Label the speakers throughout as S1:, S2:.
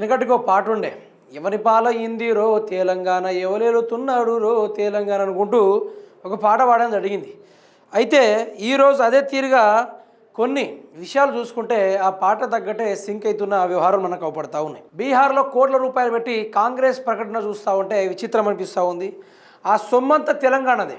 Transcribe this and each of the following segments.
S1: వెనకటికో పాట ఉండే ఎవరి పాలయ్యింది రో తెలంగాణ ఎవలేలుతున్నాడు రో తెలంగాణ అనుకుంటూ ఒక పాట పాడడం జరిగింది అయితే ఈరోజు అదే తీరుగా కొన్ని విషయాలు చూసుకుంటే ఆ పాట తగ్గట్టే సింక్ అవుతున్న వ్యవహారం మనకు అవపడతా ఉన్నాయి. బీహార్లో కోట్ల రూపాయలు పెట్టి కాంగ్రెస్ ప్రకటన చూస్తూ ఉంటే విచిత్రం అనిపిస్తూ ఉంది. ఆ సొమ్మంతా తెలంగాణదే.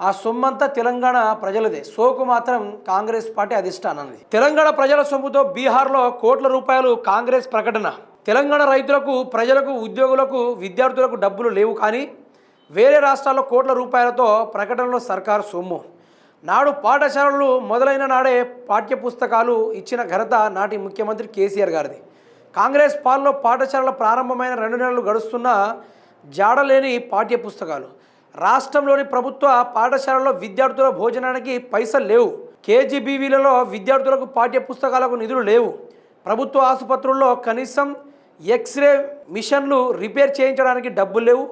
S1: ఆ సొమ్మంతా తెలంగాణ ప్రజలదే. సోకు మాత్రం కాంగ్రెస్ పార్టీ అధిష్టానది తెలంగాణ ప్రజల సొమ్ముతో బీహార్లో కోట్ల రూపాయలు కాంగ్రెస్ ప్రకటన. తెలంగాణ రైతులకు ప్రజలకు ఉద్యోగులకు విద్యార్థులకు డబ్బులు లేవు కానీ వేరే రాష్ట్రాల్లో కోట్ల రూపాయలతో ప్రకటనలో సర్కారు సొమ్ము. నాడు పాఠశాలలు మొదలైన నాడే పాఠ్య పుస్తకాలు ఇచ్చిన ఘనత నాటి ముఖ్యమంత్రి కేసీఆర్ గారిది. కాంగ్రెస్ పాలనలో పాఠశాలల ప్రారంభమైన రెండు నెలలు గడుస్తున్న జాడలేని పాఠ్య పుస్తకాలు రాష్ట్రంలోని ప్రభుత్వ పాఠశాలలో విద్యార్థుల భోజనానికి పైసలు లేవు. కేజీబీవీలలో విద్యార్థులకు పాఠ్య పుస్తకాలకు నిధులు లేవు. ప్రభుత్వ ఆసుపత్రుల్లో కనీసం ఎక్స్రే మిషన్లు రిపేర్ చేయించడానికి డబ్బులు లేవు.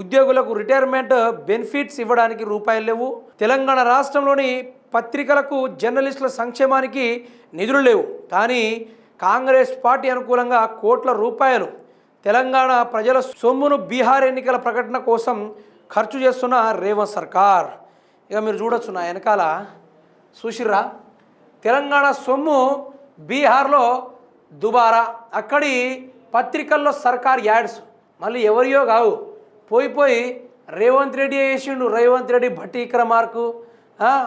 S1: ఉద్యోగులకు రిటైర్మెంట్ బెనిఫిట్స్ ఇవ్వడానికి రూపాయలు లేవు. తెలంగాణ రాష్ట్రంలోని పత్రికలకు జర్నలిస్టుల సంక్షేమానికి నిధులు లేవు. కానీ కాంగ్రెస్ పార్టీ అనుకూలంగా కోట్ల రూపాయలు తెలంగాణ ప్రజల సొమ్మును బీహార్ ఎన్నికల ప్రకటన కోసం ఖర్చు చేస్తున్న రేవంత్ సర్కార్. ఇక మీరు చూడొచ్చు నా వెనకాల. సుషిర్రా తెలంగాణ సొమ్ము బీహార్లో దుబారా అక్కడి పత్రికల్లో సర్కార్ యాడ్స్. మళ్ళీ ఎవరియో కావు. పోయి పోయి రేవంత్ రెడ్డి వేసిండు. రేవంత్ రెడ్డి భట్టీకర మార్కు.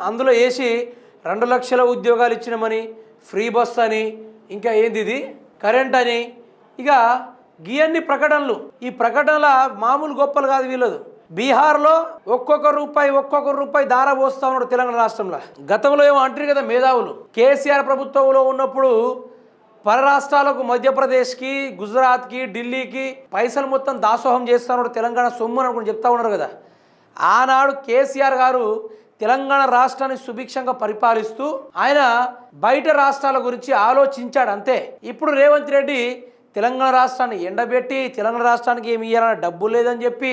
S1: అందులో వేసి రెండు లక్షల ఉద్యోగాలు ఇచ్చినామని ఫ్రీ బస్ అని ఇంకా ఏంది ఇది? కరెంట్ అని. ఇక గీయన్ని ప్రకటనలు. ఈ ప్రకటనల మామూలు గొప్పలు కాదు వీళ్ళదు. బీహార్లో ఒక్కొక్క రూపాయి ఒక్కొక్క రూపాయి దార పోస్తా ఉన్నాడు తెలంగాణ రాష్ట్రంలో. గతంలో ఏమో అంటారు కదా మేధావులు. కేసీఆర్ ప్రభుత్వంలో ఉన్నప్పుడు పరరాష్ట్రాలకు మధ్యప్రదేశ్కి గుజరాత్కి ఢిల్లీకి పైసలు మొత్తం దాసోహం చేస్తున్నాడు తెలంగాణ సొమ్ము అని అనుకుని చెప్తా ఉన్నారు కదా. ఆనాడు కేసీఆర్ గారు తెలంగాణ రాష్ట్రాన్ని సుభిక్షంగా పరిపాలిస్తూ ఆయన బయట రాష్ట్రాల గురించి ఆలోచించాడు అంతే. ఇప్పుడు రేవంత్ రెడ్డి తెలంగాణ రాష్ట్రాన్ని ఎండబెట్టి తెలంగాణ రాష్ట్రానికి ఏమి ఇవ్వాలన్న డబ్బు లేదని చెప్పి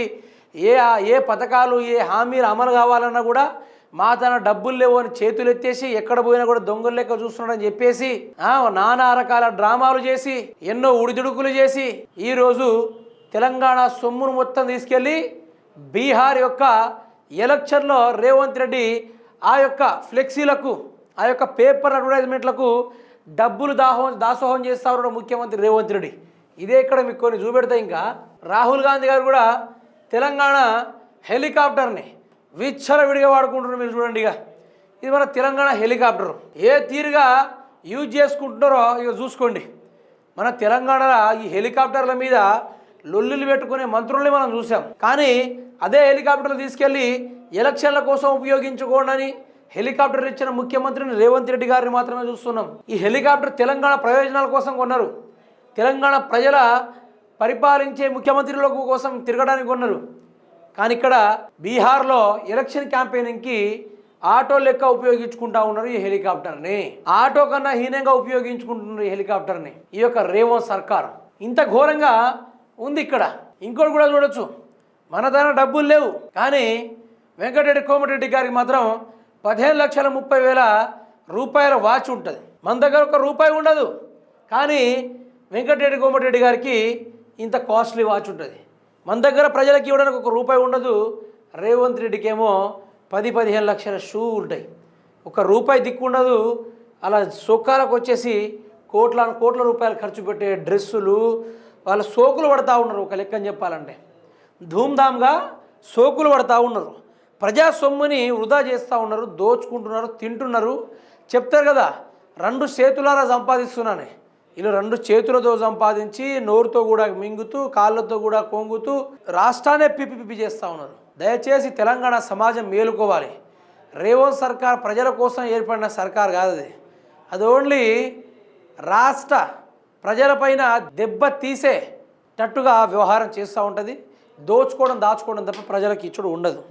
S1: ఏ ఏ పథకాలు ఏ హామీలు అమలు కావాలన్నా కూడా మా తన డబ్బులు లేవు అని చేతులు ఎత్తేసి ఎక్కడ పోయినా కూడా దొంగలు లెక్క చూస్తున్నాడని చెప్పేసి ఆ, నానా రకాల డ్రామాలు చేసి ఎన్నో ఉడిదుడుకులు చేసి ఈరోజు తెలంగాణ సొమ్మును మొత్తం తీసుకెళ్ళి బీహార్ యొక్క ఎలక్షన్లో రేవంత్ రెడ్డి ఆ యొక్క ఫ్లెక్సీలకు ఆ యొక్క పేపర్ అడ్వర్టైజ్మెంట్లకు డబ్బులు దాహం దాసోహం చేస్తారు ముఖ్యమంత్రి రేవంత్ రెడ్డి. ఇదే ఇక్కడ మీకు కొన్ని చూపెడతాయి ఇంకా. రాహుల్ గాంధీ గారు కూడా తెలంగాణ హెలికాప్టర్ని విచ్చల విడిగా వాడుకుంటున్నారు మీరు చూడండి ఇక. ఇది మన తెలంగాణ హెలికాప్టర్. ఏ తీరుగా యూజ్ చేసుకుంటున్నారో ఇక చూసుకోండి. మన తెలంగాణలో ఈ హెలికాప్టర్ల మీద లొల్లులు పెట్టుకునే మంత్రుల్ని మనం చూసాం. కానీ అదే హెలికాప్టర్లు తీసుకెళ్ళి ఎలక్షన్ల కోసం ఉపయోగించుకోండి హెలికాప్టర్ ఇచ్చిన ముఖ్యమంత్రిని రేవంత్ రెడ్డి గారిని మాత్రమే చూస్తున్నాం. ఈ హెలికాప్టర్ తెలంగాణ ప్రయోజనాల కోసం కొన్నారు. తెలంగాణ ప్రజల పరిపాలించే ముఖ్యమంత్రుల కోసం తిరగడానికి కొన్నారు. కానీ ఇక్కడ బీహార్లో ఎలక్షన్ క్యాంపెయినింగ్కి ఆటో లెక్క ఉపయోగించుకుంటా ఉన్నారు ఈ హెలికాప్టర్ని. ఆటో కన్నా హీనంగా ఉపయోగించుకుంటున్నారు ఈ హెలికాప్టర్ని. ఈ యొక్క రేవంత్ సర్కార్. ఇంత ఘోరంగా ఉంది ఇక్కడ. ఇంకోటి కూడా చూడొచ్చు. మన దగ్గర డబ్బులు లేవు. కానీ వెంకటరెడ్డి కోమటిరెడ్డి గారికి మాత్రం పదిహేను లక్షల ముప్పై వేల రూపాయల వాచ్ ఉంటుంది. మన దగ్గర ఒక రూపాయి ఉండదు. కానీ వెంకటరెడ్డి కోమటిరెడ్డి గారికి ఇంత కాస్ట్లీ వాచ్ ఉంటుంది. మన దగ్గర ప్రజలకు ఇవ్వడానికి ఒక రూపాయి ఉండదు. రేవంత్ రెడ్డికేమో పది పదిహేను లక్షల షూ ఉంటాయి. ఒక రూపాయి దిక్కు ఉండదు. అలా సొక్కాలకు వచ్చేసి కోట్ల కోట్ల రూపాయలు ఖర్చు పెట్టే డ్రెస్సులు వాళ్ళ సోకులు పడతా ఉన్నారు ఒక లెక్కని చెప్పాలంటే. ధూమ్ధామ్గా సోకులు పడతా ఉన్నారు. ప్రజా సొమ్ముని వృధా చేస్తూ ఉన్నారు దోచుకుంటున్నారు తింటున్నారు. చెప్తారు కదా రెండు చేతులారా సంపాదిస్తున్నానే. ఇలా రెండు చేతులతో సంపాదించి నోరుతో కూడా మింగుతూ కాళ్ళతో కూడా కొంగుతూ రాష్ట్రాన్నే పిప్పి పిప్పి చేస్తూ ఉన్నారు. దయచేసి తెలంగాణ సమాజం మేలుకోవాలి. రేవంత్ సర్కార్ ప్రజల కోసం ఏర్పడిన సర్కార్ కాదు అది. అది ఓన్లీ రాష్ట్ర ప్రజలపైన దెబ్బ తీసేటట్టుగా వ్యవహారం చేస్తూ ఉంటుంది. దోచుకోవడం దాచుకోవడం తప్ప ప్రజలకు ఇచ్చుడు ఉండదు.